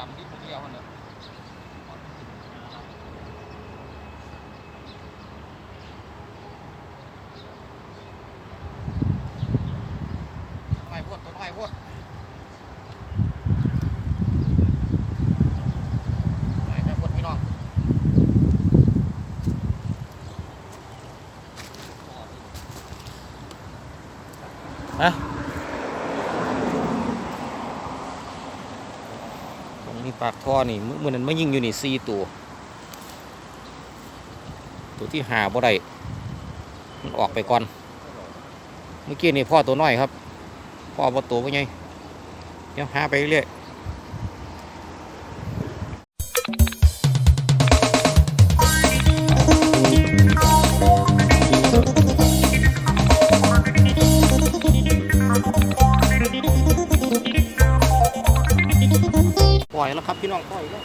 อกจำที่ผมเลี้ยวคนเดียวไม่พูดตัวไม่พูดไม่ไม่พูดพี่น้อง อะตรงนี้ ปากท่อนี่มือมือนั้นไม่ยิงอยู่นี่สี่ตัว ตัวที่หาบ่ได้มันออกไปก่อน เมื่อกี้นี่พ่อตัวน้อยครับ พ่อบ่ตัวบ่ใหญ่เดี๋ยวหาไปเรื่อย ครับพี่น้องต่อยแล้ว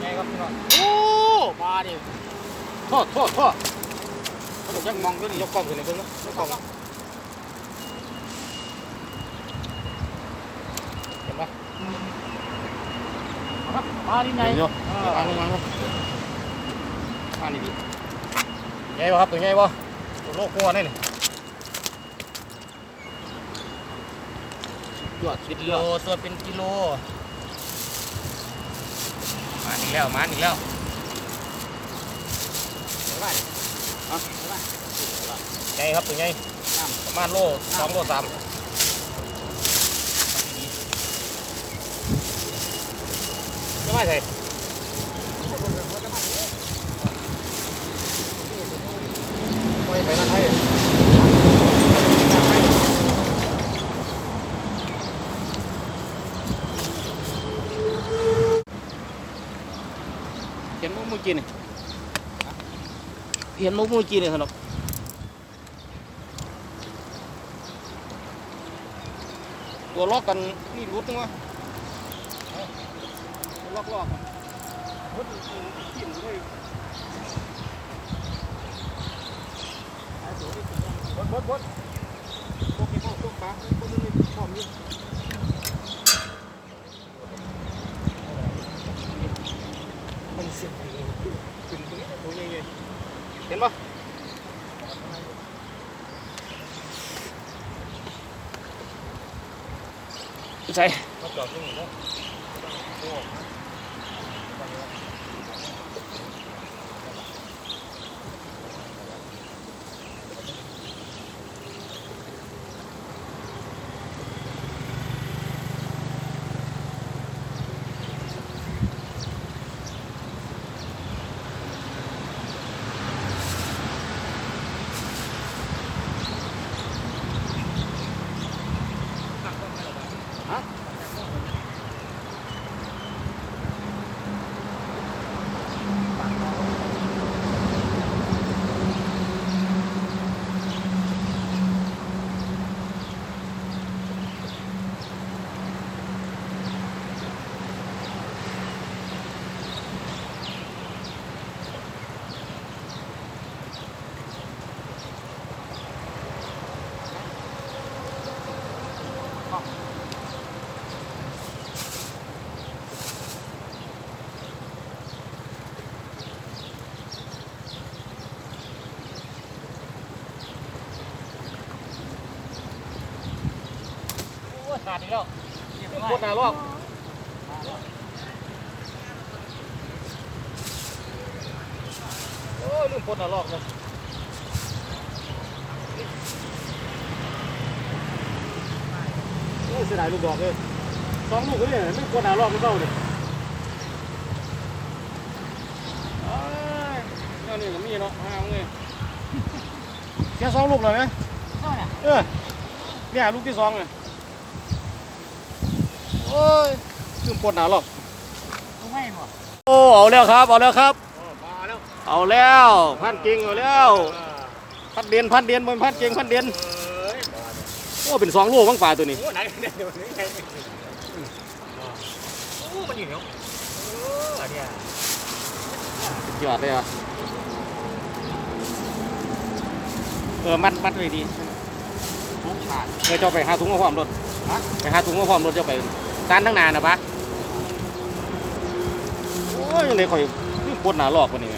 ไงครับพี่น้องโอ้มาดิ โทษโทษโทษเขาบอยังมองอยู่นี่ยกกล้องขึ้นเลยเพิ่งนะยกกล้องเห็นปะมาที่ไหนเดี๋ยวเดี๋ยวเอาลงมาครับมานี่ดิใหญ่ปะครับตัวใหญ่ปะตัวโลกกัวนี่นี่ยอดกิโลตัวเป็นกิโลมาอีกแล้วมาอีกแล้ว ใหญ่ครับตัวใหญ่ประมาณโลสองโลสามไม่ไหวใส่ไม่ไปนั่นให้เห็นมุกเมื่อกี้นี่เห็นมุกมื่อกี้นี่สนุกตัวล็อกกันนี่รุดนึงวะล็อกล็อกรุดกินเลยบดบดบดพวกนี้พวกพวกปลาพวกนี้พร้อมอยู่มันเสียงขึ้นตรงนี้ตัวใหญ่ๆเห็นปะใช่มาจอดตรงนี้เนา ขาดอีกแล้วโคตรนารอบโอ้ยลืมโคตรนารอบเลยโอ้ยเสียดายลูกดอกเลยสองลูกก็เนี่ยไม่โคตรนารอบไม่เข้าเลยเอ้ยเอออันนี้ก็มีเนาะห้างเลยแค่สองลูกเลยไหมก็เนี่ยเออเนี่ยลูกที่สองเลยโอ้ยลืมปวดหนาหรอกต้องให้หมดโอ้เอาแล้วครับเอาแล้วครับมาแล้วเอาแล้วพันเก่งเอาแล้วพันเดียนพันเดียนบนพันเก่งพันเดียนเอ้ยโอ้เป็นสองลูกบ้างป่าตัวนี้โอ้ไหนเนี่ยเดี๋ยวนี้ไงโอ้มันอยู่เนาะเออเนี่ยยอดเลยอะเออมัดมัดเลยดีทุกขาดเออเจ้าไปหาถุงมาพร้อมรถไปหาถุงมาพร้อมรถเจ้าไป จานทั้งนานนะปะโอ้ยยังไงข่อยนี่ปวดหนาหลอกกว่านี้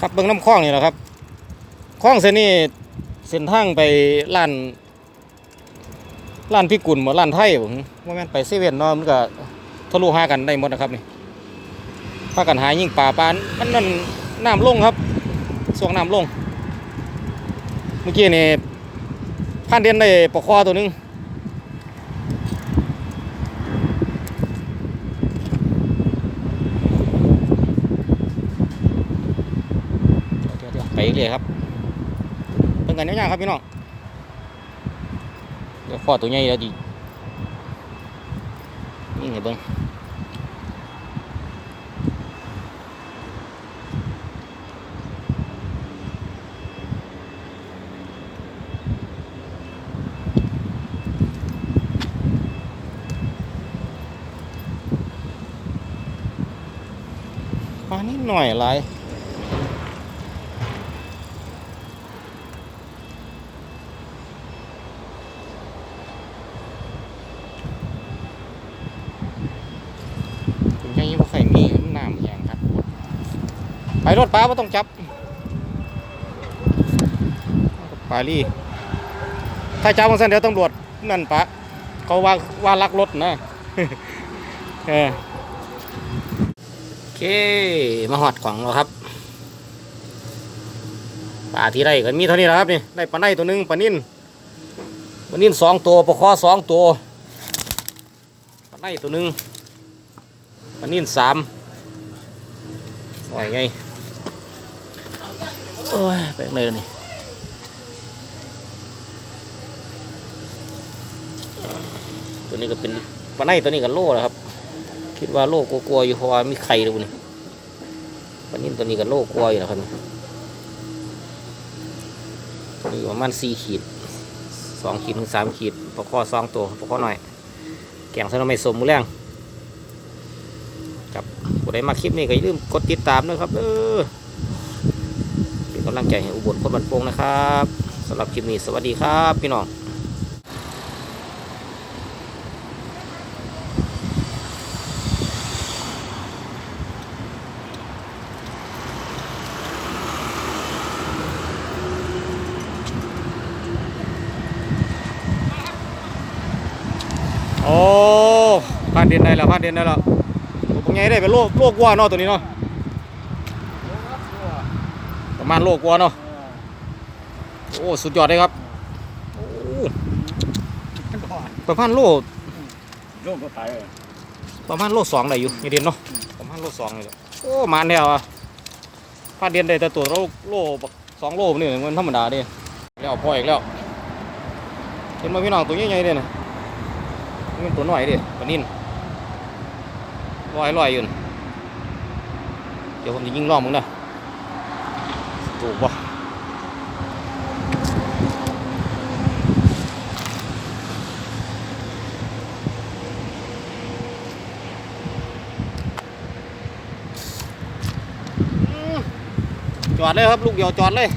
ครับเบิ่งน้ำคลองนี่แหละครับคลองเส้นนี้เส้นทางไปร้านร้านพี่กุลหมดร้านไทยผมว่าแม่นไปเซเว่นเนาะมันก็ทะลุหากันได้หมดนะครับนี่พากันหายิ่งป่าปานมันนั่นน้ำลงครับช่วงน้ำลง เมื่อกี้นี่พันเดียนได้ปลาคอตัวนึงไปเรื่อยครับเบิ่งกันยาวๆครับพี่น้องเดี๋ยวคอตัวใหญ่แล้วดีนี่ไงเบิ่งลายตัวใหญ่บ่ค่อยมีน้ำอย่างครับไปรถปลาไม่ต้องจับปาลี่ถ้าจับบางสันเดี๋ยวตำรวจนั่นปะเขาว่าว่าลักรถนะ เออ เค มาหอดขวางแล้วครับปลาที่ได้ก็มีเท่านี้แหละครับนี่ได้ปลาในตัวหนึงปลานิ่นปลานิ่นสองตัวปลาคอสองตัวปลาในตัวหนึงปลานิ่นสามว่าไงโอ้ยแปลกเลยนี่ตัวนี้ก็เป็นปลาในตัวนี้ก็โล่แล้วครับ คิดว่าโลกกลัวอยู่เพราะว่ามีไข่ดูนี่วันนี้ตัวนี้ก็โลกกลัวอยู่นะครับตัวนี้ประมาณสี่ขีดสองขีดถึงสามขีดปลาข้อสองตัวปลาข้อหน่อย แกงใส่น้ำไม่สมมือแรงครับผู้ใดมาคลิปนี้ก็อย่าลืมกดติดตามด้วยครับเออเป็นกำลังใจให้อุบลคนบันโปงนะครับสำหรับคลิปนี้สวัสดีครับ พี่น้อง โอ้ผ่านเด่นได้แล้วผ่านเด่นได้แล้วตัวพวกใหญ่ได้เป็นโลกโลกวัวเนาะตัวนี้เนาะประมาณโลกวัวเนาะโอ้สุดยอดเลยครับโอ้ประมาณโลโลกก็ตายเลยประมาณโลสองได้อยู่นี่เด่นเนาะประมาณโลสองเลยแหละโอ้มาแล้วอะผ่านเด่นได้แต่ตัวโลโลบักสองโลนี่มันธรรมดาเดิแล้วพออีกแล้วเห็นไหมาพี่น้องตัวใหญ่ๆเด่นะนี่มันตัวหน่อยดิปลานิ่น ลอยลอยอยู่นะเดี๋ยวผมจะยิงล่องมึงนะถูกปะจอดเลยครับ ลูกเดียวจอดเลย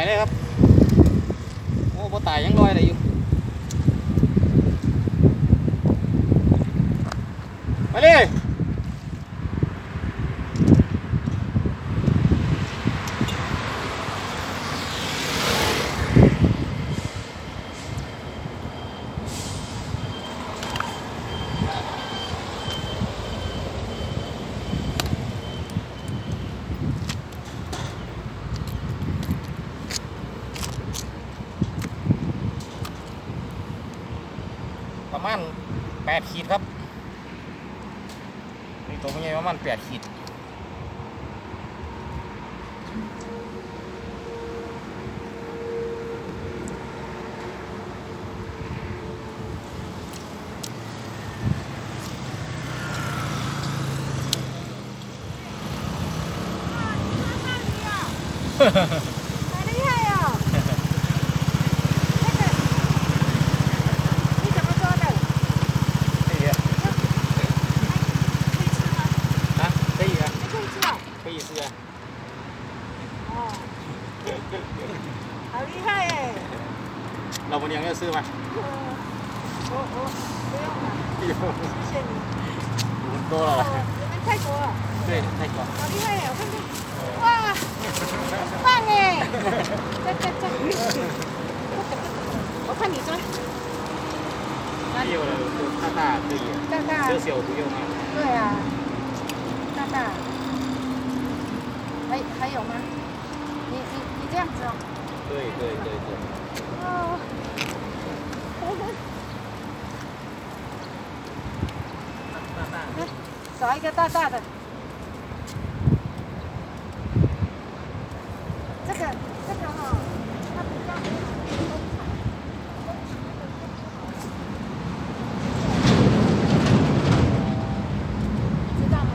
ายเลยครับ โอ้บ่ตายยังลอยได้อยู่ ไปเลย แป ดขีดครับนี่ตัวมันใหญ่ประมาณแปดขีด好厉吃吗？我我我不用了，谢谢你。多了。哦，你们泰国。好厉害呀！我看看，哇，很棒哎！这这这，我看你抓，没有了，就大大可以，大大。这小不用啊。对啊，大大，还还有吗？你你你这样子哦。对对对对。哦。找一个大大的。这个这个哈、它比较知道吗？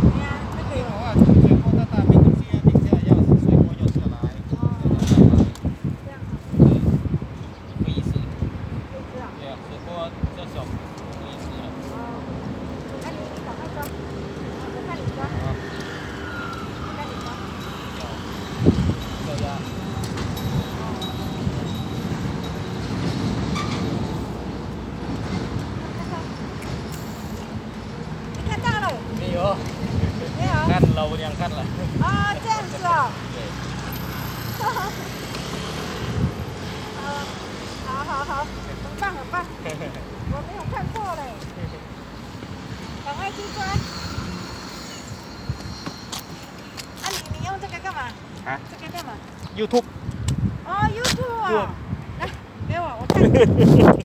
对呀、那个有。啊，水果大大没东西啊，等下要水果要下来。这样好，可以吃，可以知道。对啊，水果这小可以吃了。哦，那你你赶快抓，我看你抓，我看你抓。要呀。你看到了没有，没有？啊，这样子哦。对。啊，好好好，很棒很棒，我没有看过嘞，赶快去抓。啊，你你用这个干嘛？啊这个干嘛？YouTube 哦，YouTube 啊，来给我，我看。